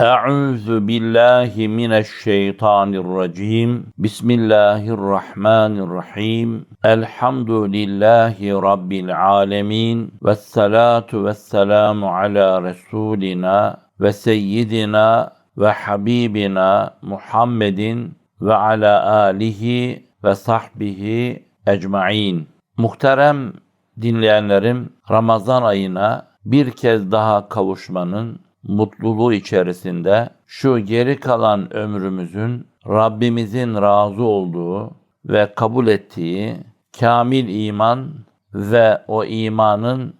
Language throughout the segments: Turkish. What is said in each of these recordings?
Euzu billahi mineşşeytanirracim. Bismillahirrahmanirrahim. Elhamdülillahi rabbil alamin. Ves salatu vesselamu ala resulina ve seyyidina ve habibina Muhammedin ve ala alihi ve sahbihi ecmaîn. Muhterem dinleyenlerim, Ramazan ayına bir kez daha kavuşmanın mutluluğu içerisinde şu geri kalan ömrümüzün Rabbimizin razı olduğu ve kabul ettiği kamil iman ve o imanın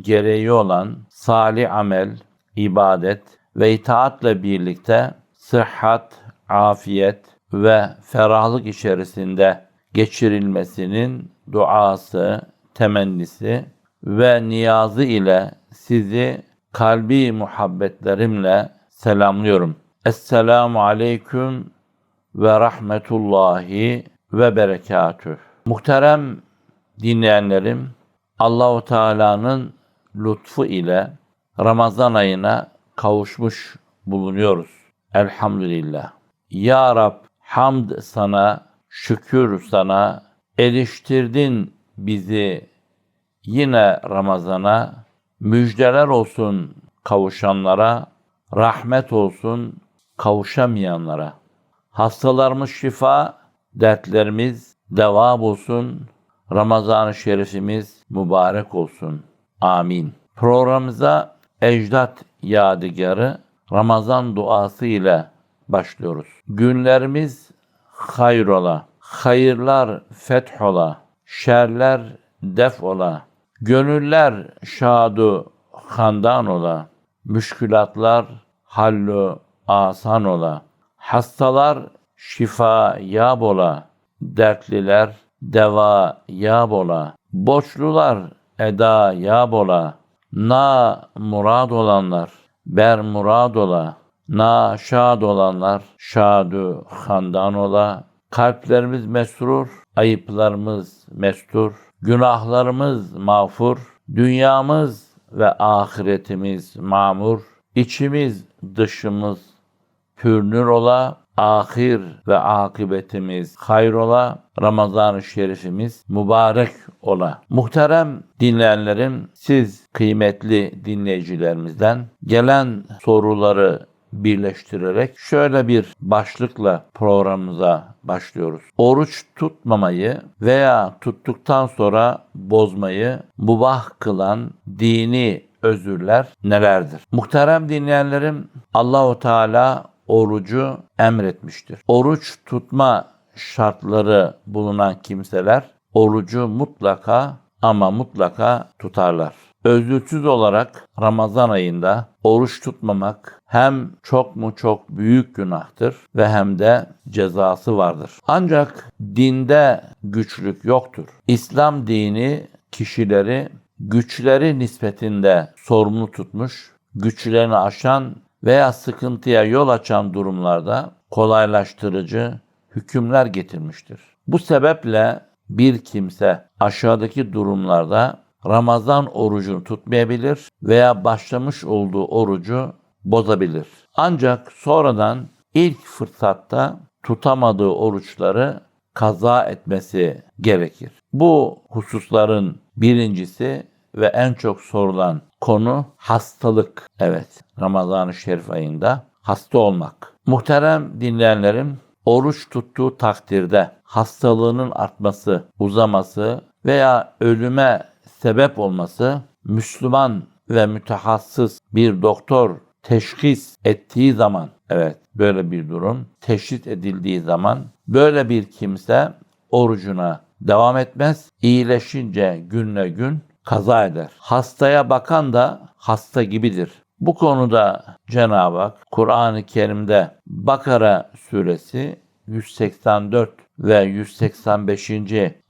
gereği olan salih amel, ibadet ve itaatle birlikte sıhhat, afiyet ve ferahlık içerisinde geçirilmesinin duası, temennisi ve niyazı ile sizi kalbi muhabbetlerimle selamlıyorum. Esselamu aleyküm ve rahmetullahi ve berekatüh. Muhterem dinleyenlerim, Allahu Teala'nın lütfu ile Ramazan ayına kavuşmuş bulunuyoruz. Elhamdülillah. Ya Rab hamd sana, şükür sana, eriştirdin bizi yine Ramazan'a, müjdeler olsun kavuşanlara, rahmet olsun kavuşamayanlara. Hastalarımız şifa, dertlerimiz deva bulsun, Ramazan-ı Şerifimiz mübarek olsun. Amin. Programımıza ecdat yadigarı Ramazan duası ile başlıyoruz. Günlerimiz hayrola, hayırlar fethola, şerler def ola, gönüller şadu handan ola, müşkülatlar hallu asan ola, hastalar şifa yab ola, dertliler deva yab ola, borçlular eda yab ola, na murad olanlar ber murad ola, na şad olanlar şadu handan ola, kalplerimiz mesrur, ayıplarımız mestur, günahlarımız mağfur, dünyamız ve ahiretimiz mamur, içimiz dışımız pürnür ola, ahir ve akıbetimiz hayrola, Ramazan-ı Şerifimiz mübarek ola. Muhterem dinleyenlerim, siz kıymetli dinleyicilerimizden gelen soruları birleştirerek şöyle bir başlıkla programımıza başlıyoruz. Oruç tutmamayı veya tuttuktan sonra bozmayı mubah kılan dini özürler nelerdir? Muhterem dinleyenlerim, Allahu Teala orucu emretmiştir. Oruç tutma şartları bulunan kimseler orucu mutlaka ama mutlaka tutarlar. Özürsüz olarak Ramazan ayında oruç tutmamak hem çok mu çok büyük günahtır ve hem de cezası vardır. Ancak dinde güçlük yoktur. İslam dini kişileri güçleri nispetinde sorumlu tutmuş, güçlerini aşan veya sıkıntıya yol açan durumlarda kolaylaştırıcı hükümler getirmiştir. Bu sebeple bir kimse aşağıdaki durumlarda Ramazan orucunu tutmayabilir veya başlamış olduğu orucu bozabilir. Ancak sonradan ilk fırsatta tutamadığı oruçları kaza etmesi gerekir. Bu hususların birincisi ve en çok sorulan konu hastalık. Evet, Ramazan-ı Şerif ayında hasta olmak. Muhterem dinleyenlerim, oruç tuttuğu takdirde hastalığının artması, uzaması veya ölüme sebep olması Müslüman ve mütehassıs bir doktor teşhis ettiği zaman evet böyle bir durum teşhis edildiği zaman böyle bir kimse orucuna devam etmez. İyileşince günle gün kaza eder. Hastaya bakan da hasta gibidir. Bu konuda Cenab-ı Hak Kur'an-ı Kerim'de Bakara suresi 184 ve 185.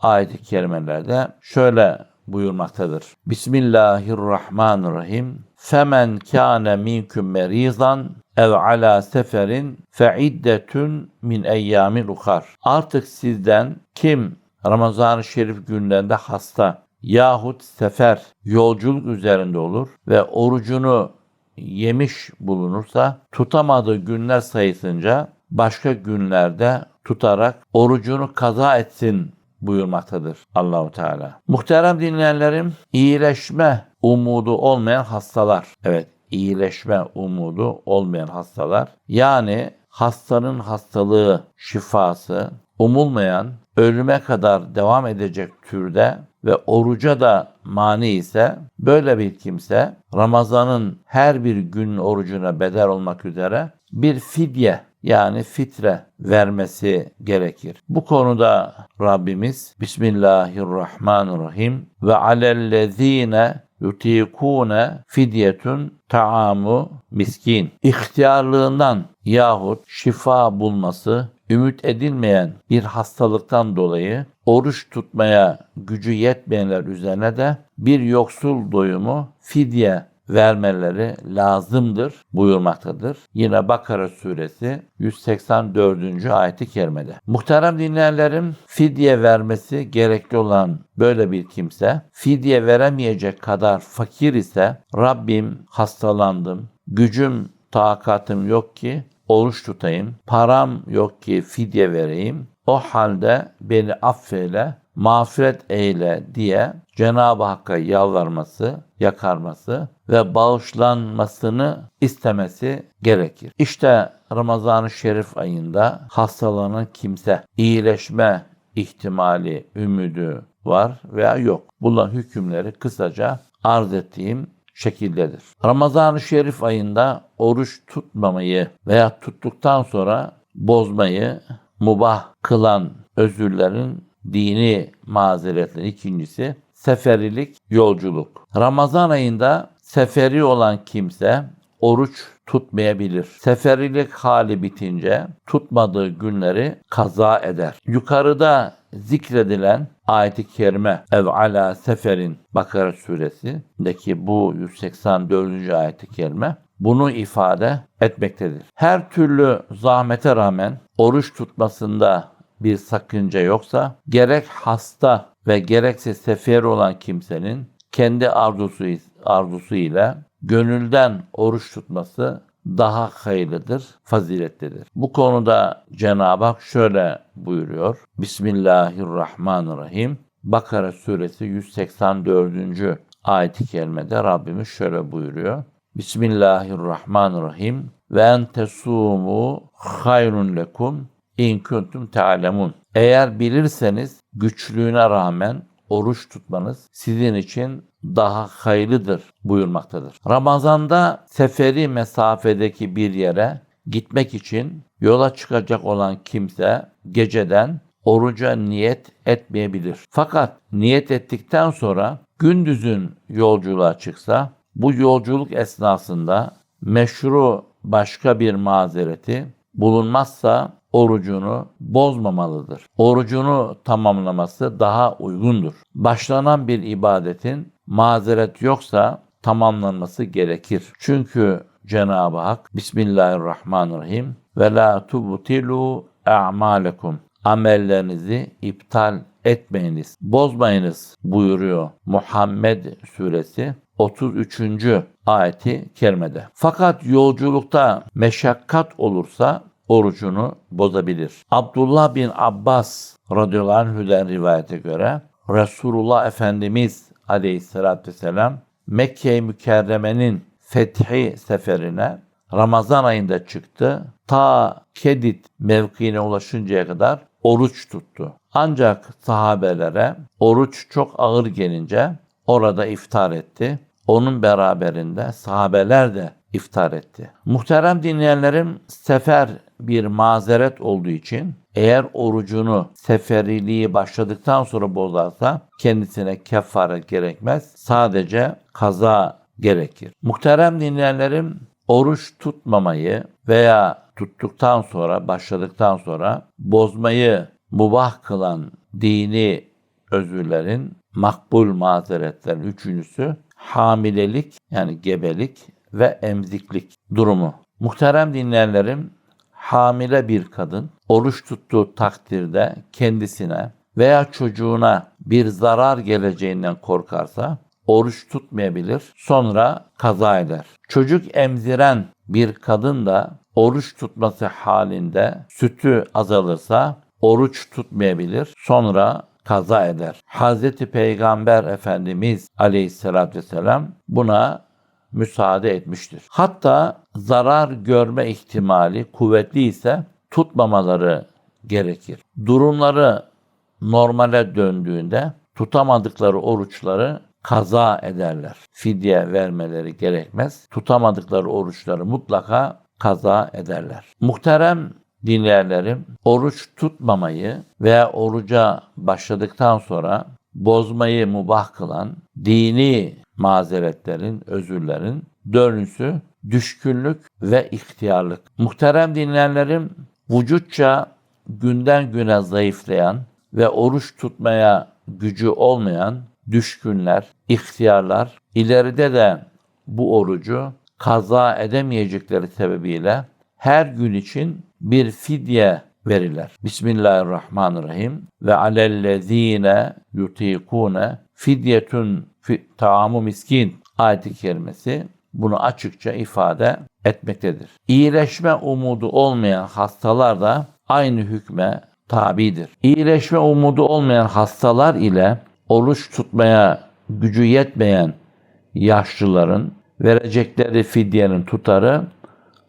ayet-i kerimelerde şöyle buyurmaktadır. Bismillahirrahmanirrahim. Femen kâne minkum merizan ev ala seferin fe iddetun min eyyami ukar. Artık sizden kim Ramazan-ı Şerif günlerinde hasta yahut sefer yolculuk üzerinde olur ve orucunu yemiş bulunursa tutamadığı günler sayısınca başka günlerde tutarak orucunu kaza etsin buyurmaktadır Allahu Teala. Muhterem dinleyenlerim, iyileşme umudu olmayan hastalar. Evet, iyileşme umudu olmayan hastalar. Yani hastanın hastalığı, şifası umulmayan, ölüme kadar devam edecek türde ve oruca da mani ise böyle bir kimse Ramazan'ın her bir gün orucuna bedel olmak üzere bir fidye yani fitre vermesi gerekir. Bu konuda Rabbimiz Bismillahirrahmanirrahim ve alellezine yutikune fidyetun taamu miskin. İhtiyarlığından yahut şifa bulması ümit edilmeyen bir hastalıktan dolayı oruç tutmaya gücü yetmeyenler üzerine de bir yoksul doyumu fidye vermeleri lazımdır buyurmaktadır. Yine Bakara suresi 184. ayeti kerimede. Muhterem dinleyenlerim fidye vermesi gerekli olan böyle bir kimse fidye veremeyecek kadar fakir ise Rabbim hastalandım, gücüm takatım yok ki oruç tutayım, param yok ki fidye vereyim. O halde beni affeyle, mağfiret eyle diye Cenab-ı Hakk'a yalvarması, yakarması ve bağışlanmasını istemesi gerekir. İşte Ramazan-ı Şerif ayında hastalanan kimse iyileşme ihtimali, ümidi var veya yok. Bunların hükümleri kısaca arz ettiğim şekildedir. Ramazan-ı Şerif ayında oruç tutmamayı veya tuttuktan sonra bozmayı mubah kılan özürlerin dini mazeretleri ikincisi seferilik, yolculuk. Ramazan ayında seferi olan kimse oruç tutmayabilir. Seferilik hali bitince tutmadığı günleri kaza eder. Yukarıda zikredilen ayet-i kerime ev ala seferin Bakara suresindeki bu 184. ayet-i kerime bunu ifade etmektedir. Her türlü zahmete rağmen oruç tutmasında bir sakınca yoksa gerek hasta ve gerekse sefer olan kimsenin kendi arzusu, arzusu ile gönülden oruç tutması daha hayırlıdır, faziletlidir. Bu konuda Cenab-ı Hak şöyle buyuruyor. Bismillahirrahmanirrahim. Bakara suresi 184. ayet-i kerimede Rabbimiz şöyle buyuruyor. Bismillahirrahmanirrahim. Ve en tesumu hayrun lekum in kuntum ta'lemun. Eğer bilirseniz güçlüğüne rağmen oruç tutmanız sizin için daha hayırlıdır buyurmaktadır. Ramazanda seferi mesafedeki bir yere gitmek için yola çıkacak olan kimse geceden oruca niyet etmeyebilir. Fakat niyet ettikten sonra gündüzün yolculuğa çıksa bu yolculuk esnasında meşru başka bir mazereti bulunmazsa orucunu bozmamalıdır. Orucunu tamamlaması daha uygundur. Başlanan bir ibadetin mazeret yoksa tamamlanması gerekir. Çünkü Cenab-ı Hak Bismillahirrahmanirrahim ve la tubtilu a'malekum amellerinizi iptal etmeyiniz, bozmayınız buyuruyor Muhammed suresi 33. ayeti kerimede. Fakat yolculukta meşakkat olursa orucunu bozabilir. Abdullah bin Abbas radıyallahu anh'den rivayete göre Resulullah Efendimiz aleyhissalatü vesselam Mekke-i Mükerreme'nin fethi seferine Ramazan ayında çıktı. Ta Kedit mevkiine ulaşıncaya kadar oruç tuttu. Ancak sahabelere oruç çok ağır gelince orada iftar etti. Onun beraberinde sahabeler de iftar etti. Muhterem dinleyenlerim sefer bir mazeret olduğu için eğer orucunu seferiliği başladıktan sonra bozarsa kendisine kefare gerekmez. Sadece kaza gerekir. Muhterem dinleyenlerim oruç tutmamayı veya tuttuktan sonra başladıktan sonra bozmayı mubah kılan dini özürlerin makbul mazeretlerin üçüncüsü hamilelik yani gebelik ve emziklik durumu. Muhterem dinleyenlerim hamile bir kadın oruç tuttuğu takdirde kendisine veya çocuğuna bir zarar geleceğinden korkarsa oruç tutmayabilir, sonra kaza eder. Çocuk emziren bir kadın da oruç tutması halinde sütü azalırsa oruç tutmayabilir, sonra kaza eder. Hazreti Peygamber Efendimiz Aleyhisselatü Vesselam buna müsaade etmiştir. Hatta zarar görme ihtimali kuvvetli ise tutmamaları gerekir. Durumları normale döndüğünde tutamadıkları oruçları kaza ederler. Fidye vermeleri gerekmez. Tutamadıkları oruçları mutlaka kaza ederler. Muhterem dinleyenlerim, oruç tutmamayı veya oruca başladıktan sonra bozmayı mubah kılan dini mazeretlerin, özürlerin dönüsü düşkünlük ve ihtiyarlık. Muhterem dinleyenlerim, vücutça günden güne zayıflayan ve oruç tutmaya gücü olmayan düşkünler, ihtiyarlar ileride de bu orucu kaza edemeyecekleri sebebiyle her gün için bir fidye verirler. Bismillahirrahmanirrahim ve alellezine yutikune fidyetun fi, taamu miskin ayet-i kerimesi bunu açıkça ifade etmektedir. İyileşme umudu olmayan hastalar da aynı hükme tabidir. İyileşme umudu olmayan hastalar ile oruç tutmaya gücü yetmeyen yaşlıların verecekleri fidyenin tutarı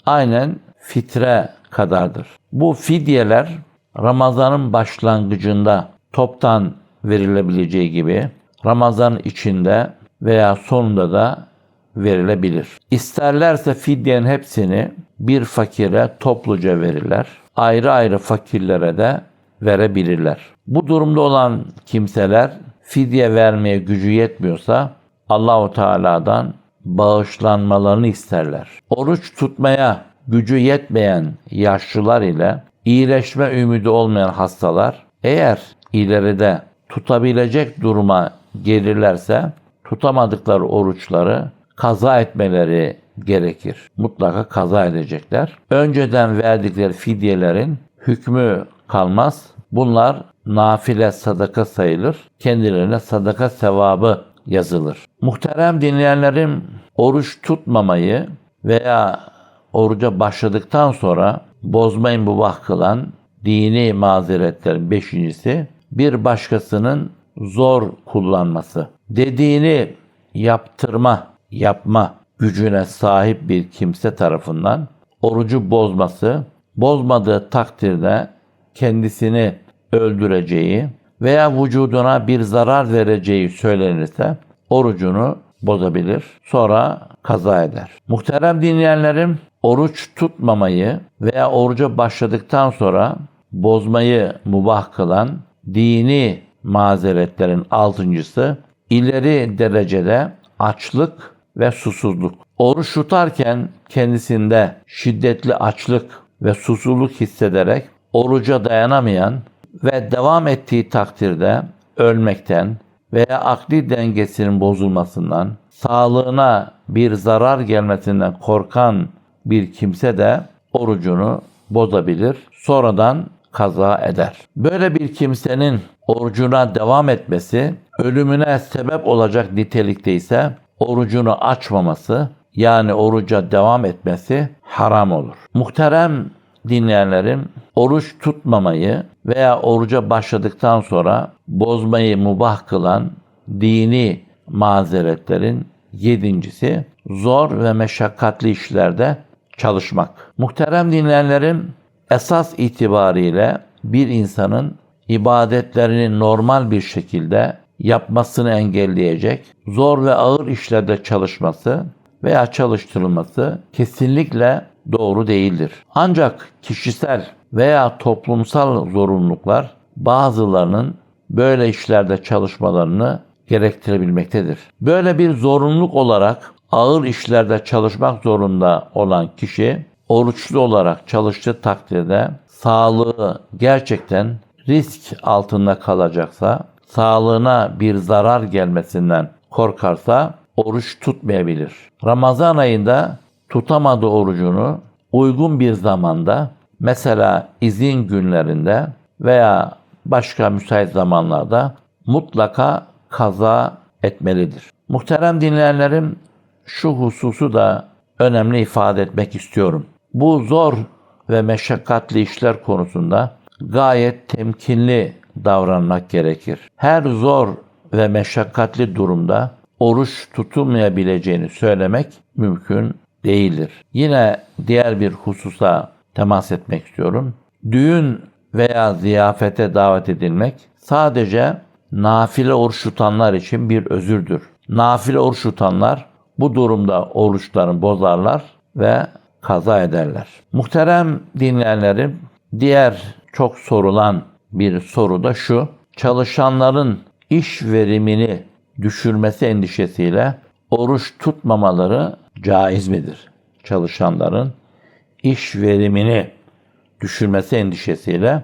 aynen fitre kadardır. Bu fidyeler Ramazan'ın başlangıcında toptan verilebileceği gibi Ramazan içinde veya sonunda da verilebilir. İsterlerse fidyenin hepsini bir fakire topluca verirler. Ayrı ayrı fakirlere de verebilirler. Bu durumda olan kimseler fidye vermeye gücü yetmiyorsa Allahu Teala'dan bağışlanmalarını isterler. Oruç tutmaya gücü yetmeyen yaşlılar ile iyileşme ümidi olmayan hastalar eğer ileride tutabilecek duruma gelirlerse tutamadıkları oruçları kaza etmeleri gerekir. Mutlaka kaza edecekler. Önceden verdikleri fidyelerin hükmü kalmaz. Bunlar nafile sadaka sayılır. Kendilerine sadaka sevabı yazılır. Muhterem dinleyenlerim oruç tutmamayı veya oruca başladıktan sonra bozmayı mubah kılan dini mazeretlerin beşincisi bir başkasının zor kullanması. Dediğini yaptırma, yapma gücüne sahip bir kimse tarafından orucu bozması, bozmadığı takdirde kendisini öldüreceği veya vücuduna bir zarar vereceği söylenirse orucunu bozabilir. Sonra kaza eder. Muhterem dinleyenlerim, oruç tutmamayı veya oruca başladıktan sonra bozmayı mubah kılan dini mazeretlerin altıncısı ileri derecede açlık ve susuzluk. Oruç tutarken kendisinde şiddetli açlık ve susuzluk hissederek oruca dayanamayan ve devam ettiği takdirde ölmekten veya akli dengesinin bozulmasından, sağlığına bir zarar gelmesinden korkan bir kimse de orucunu bozabilir. Sonradan kaza eder. Böyle bir kimsenin orucuna devam etmesi ölümüne sebep olacak nitelikte ise orucunu açmaması yani oruca devam etmesi haram olur. Muhterem dinleyenlerim oruç tutmamayı veya oruca başladıktan sonra bozmayı mubah kılan dini mazeretlerin yedincisi zor ve meşakkatli işlerde çalışmak. Muhterem dinleyenlerim esas itibariyle bir insanın ibadetlerini normal bir şekilde yapmasını engelleyecek zor ve ağır işlerde çalışması veya çalıştırılması kesinlikle doğru değildir. Ancak kişisel veya toplumsal zorunluluklar bazılarının böyle işlerde çalışmalarını gerektirebilmektedir. Böyle bir zorunluluk olarak ağır işlerde çalışmak zorunda olan kişi oruçlu olarak çalıştığı takdirde sağlığı gerçekten risk altında kalacaksa, sağlığına bir zarar gelmesinden korkarsa oruç tutmayabilir. Ramazan ayında tutamadığı orucunu uygun bir zamanda mesela izin günlerinde veya başka müsait zamanlarda mutlaka kaza etmelidir. Muhterem dinleyenlerim şu hususu da önemli ifade etmek istiyorum. Bu zor ve meşakkatli işler konusunda gayet temkinli davranmak gerekir. Her zor ve meşakkatli durumda oruç tutulmayabileceğini söylemek mümkün değildir. Yine diğer bir hususa temas etmek istiyorum. Düğün veya ziyafete davet edilmek sadece nafile oruç tutanlar için bir özürdür. Nafile oruç tutanlar bu durumda oruçlarını bozarlar ve kaza ederler. Muhterem dinleyenlerim, diğer çok sorulan bir soru da şu. Çalışanların iş verimini düşürmesi endişesiyle oruç tutmamaları caiz midir? Çalışanların iş verimini düşürmesi endişesiyle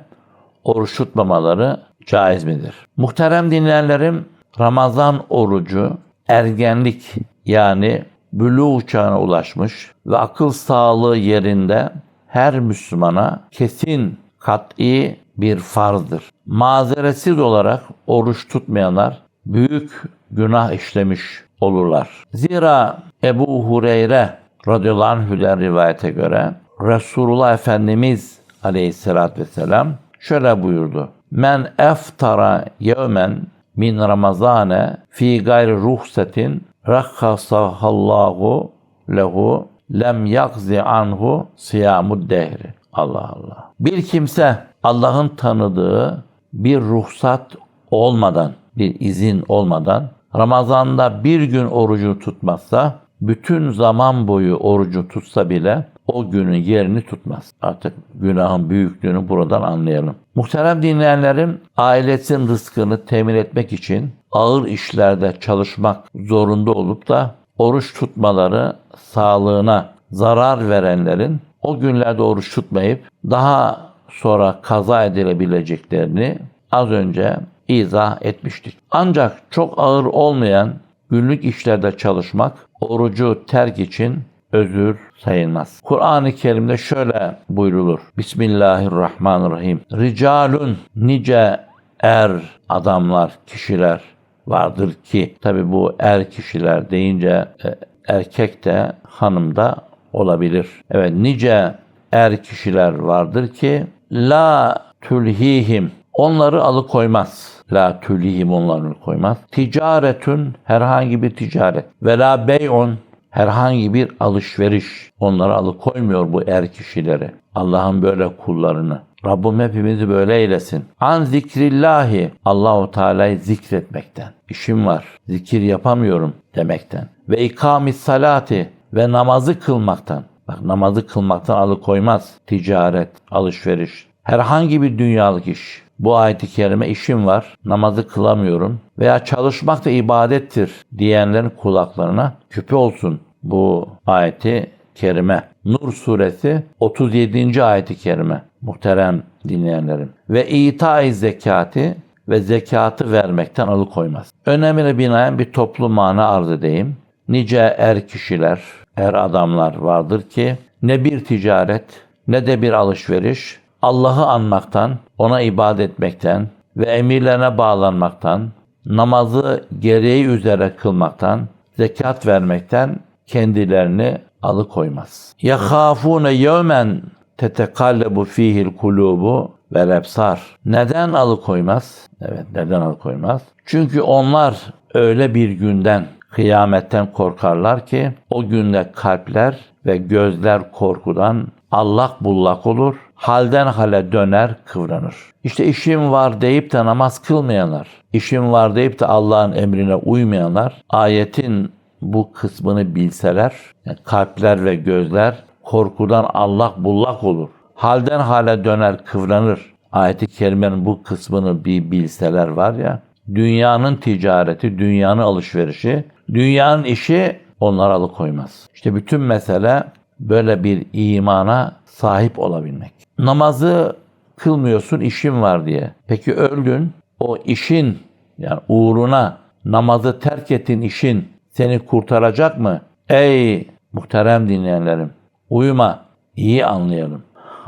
oruç tutmamaları caiz midir? Muhterem dinleyenlerim, Ramazan orucu ergenlik yani bülû çağına ulaşmış ve akıl sağlığı yerinde her Müslümana kesin kat'i bir farzdır. Mazeretsiz olarak oruç tutmayanlar büyük günah işlemiş olurlar. Zira Ebu Hureyre radıyallahu anh'den rivayete göre Resulullah Efendimiz aleyhissalatü vesselam şöyle buyurdu. Men eftara yevmen min ramazane fi gayri ruhsetin rakhasahallahu lehu lem yakzi anhu siyamud dehri. Allah Allah. Bir kimse Allah'ın tanıdığı bir ruhsat olmadan, bir izin olmadan Ramazan'da bir gün orucu tutmazsa bütün zaman boyu orucu tutsa bile o günün yerini tutmaz. Artık günahın büyüklüğünü buradan anlayalım. Muhterem dinleyenlerim, ailesinin rızkını temin etmek için ağır işlerde çalışmak zorunda olup da oruç tutmaları sağlığına zarar verenlerin o günlerde oruç tutmayıp daha sonra kaza edilebileceklerini az önce izah etmiştik. Ancak çok ağır olmayan günlük işlerde çalışmak orucu terk için özür sayılmaz. Kur'an-ı Kerim'de şöyle buyrulur. Bismillahirrahmanirrahim. Ricalun nice er adamlar, kişiler vardır ki tabi bu er kişiler deyince e, erkek de hanım da olabilir. Evet nice er kişiler vardır ki la tülhihim onları alıkoymaz. La tülhihim onları alıkoymaz. Ticaretün herhangi bir ticaret. Ve la bey'un herhangi bir alışveriş onları alıkoymuyor bu er kişileri. Allah'ın böyle kullarını. Rabbim hepimizi böyle eylesin. An zikrillahi Allahu Teala'yı zikretmekten. İşim var. Zikir yapamıyorum demekten. Ve ikamis salati ve namazı kılmaktan. Bak namazı kılmaktan alıkoymaz. Ticaret, alışveriş, herhangi bir dünyalık iş. Bu ayet-i kerime işim var, namazı kılamıyorum veya çalışmak da ibadettir diyenlerin kulaklarına küpe olsun bu ayeti kerime. Nur suresi 37. ayeti kerime. Muhterem dinleyenlerim. Ve ita zekati ve zekatı vermekten alıkoymaz. Önemine binaen bir toplu mana arz edeyim nice er kişiler, er adamlar vardır ki ne bir ticaret ne de bir alışveriş Allah'ı anmaktan, ona ibadet etmekten ve emirlerine bağlanmaktan, namazı gereği üzere kılmaktan, zekat vermekten kendilerini alıkoymaz. Yahafune yevmen tetekallabu fihil kulubu ve ebsar. Neden alıkoymaz? Evet, neden alıkoymaz? Çünkü onlar öyle bir günden kıyametten korkarlar ki o günde kalpler ve gözler korkudan allak bullak olur, halden hale döner, kıvranır. İşte işim var deyip de namaz kılmayanlar, işim var deyip de Allah'ın emrine uymayanlar, ayetin bu kısmını bilseler, yani kalpler ve gözler korkudan allak bullak olur. Halden hale döner, kıvranır. Ayet-i kerimenin bu kısmını bir bilseler var ya, dünyanın ticareti, dünyanın alışverişi, dünyanın işi onları alıkoymaz. İşte bütün mesele böyle bir imana sahip olabilmek. Namazı kılmıyorsun işin var diye. Peki öldün o işin yani uğruna namazı terk ettin işin seni kurtaracak mı? Ey muhterem dinleyenlerim uyuma iyi anlayalım.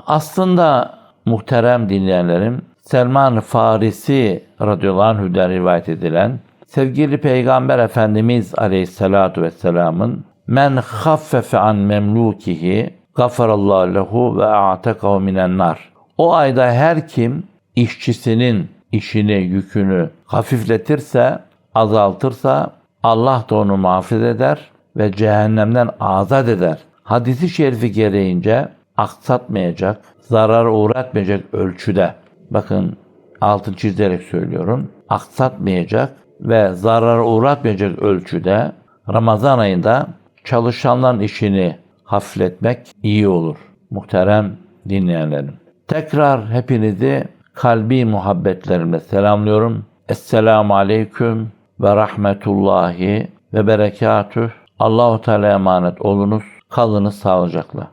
Aslında muhterem dinleyenlerim Selman Farisi radıyallahu anh'den rivayet edilen Sevgili Peygamber Efendimiz Aleyhisselatu Vesselam'ın men haffefe an memlukihi gafarallahu lehu ve a'tekahu minen nar. O ayda her kim işçisinin işini, yükünü hafifletirse, azaltırsa Allah da onu mağfiret eder ve cehennemden azat eder. Hadisi şerifi gereğince aksatmayacak, zarar uğratmayacak ölçüde. Bakın altın çizerek söylüyorum. Aksatmayacak ve zarar uğratmayacak ölçüde Ramazan ayında çalışanların işini hafifletmek iyi olur. Muhterem dinleyenlerim. Tekrar hepinizi kalbi muhabbetlerimle selamlıyorum. Esselamu aleyküm ve rahmetullahi ve berekatüh. Allahu Teala emanet olunuz. Kalınız sağlıcakla.